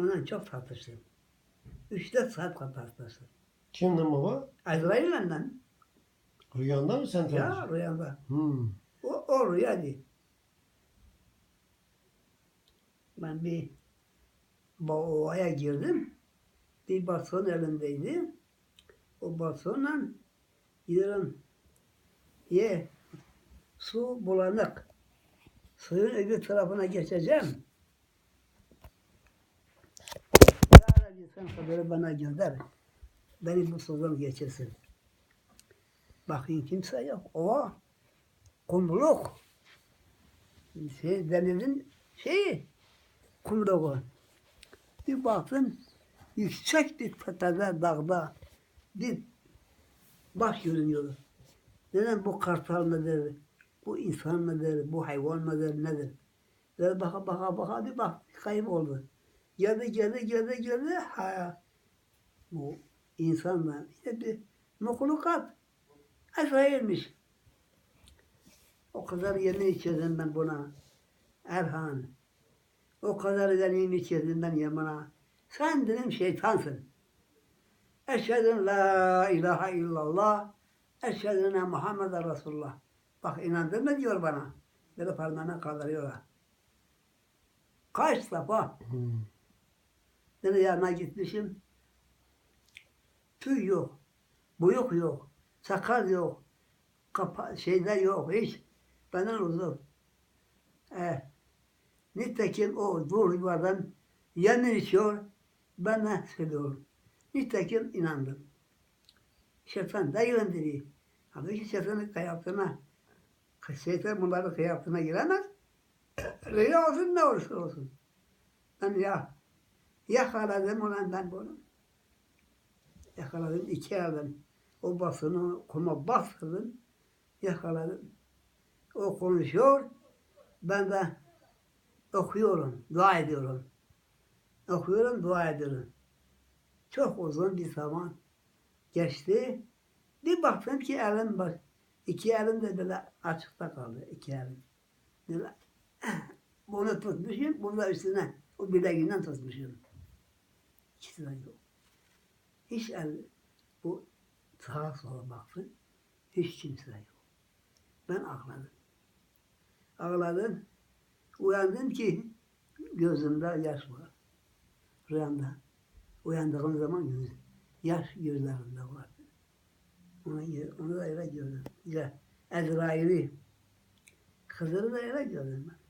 Ondan çok tartıştım. Üç dört saat tartıştım. Kimdi baba? Azrail'le lan. Rüyanda mı sen Ya tanıştın? rüyamda. Hmm. O, o rüya değil. Ben bir boğaya girdim. Bir baston elimdeydi. O bastonla gidiyorum. Ye. Su bulanık. Suyun öbür tarafına geçeceğim. Sen haberi bana gönder. Beni bu sudan geçirsin. Bakayım kimse yok. O kumruk. Şey, denizin şeyi kumruğu. Bir baktım yüksek bir tepede dağda bir baş görünüyor. Dedim bu kartal mıdır? Bu insan mıdır? Bu hayvan mıdır? Nedir? Ve baka baka baka bir bak kayboldu. Geldi geldi geldi geldi. Ha, bu insanla işte bir mahlukat. Azrail'miş. O kadar yemin içirdim ben buna. Erhan. O kadar yemin içirdim ben yemana. Sen dedim şeytansın. Eşhedü la ilahe illallah. Eşhedü enne Muhammed Resulullah. Bak inandın mı diyor bana. Böyle parmağına kaldırıyorlar. Kaç defa Hmm. Yanına gitmişim. Tüy yok. Bıyık yok. Sakal yok. Kapa şeyler yok hiç. Benden uzun. Eh. Nitekim o dur yuvadan yemin içiyor. Ben ne söylüyorum. Nitekim inandım. Şeytan da yöndürüyor. Halbuki şeytanın kıyafetine şeytan bunların kıyafetine giremez. Rüya olsun ne olursa olsun. Ben ya yakaladım ulan ben bunu. Yakaladım iki elden. O basını kuma bastırdım. Yakaladım. O konuşuyor. Ben de okuyorum, dua ediyorum. Okuyorum, dua ediyorum. Çok uzun bir zaman geçti. Bir baktım ki elim bak, iki elim de böyle açıkta kaldı, iki elim. Böyle, bunu tutmuşum, burada üstüne, o bileğinden tutmuşum. De yok. Hiç el, bu sağa sola baktım, hiç kimse yok. Ben ağladım. Ağladım. Uyandım ki gözümde yaş var. Rüyamda. Uyandığım zaman göz, yaş gözlerimde vardı. Onu, onu da öyle gördüm. Ya, Ezrail'i. Kızını da öyle gördüm ben.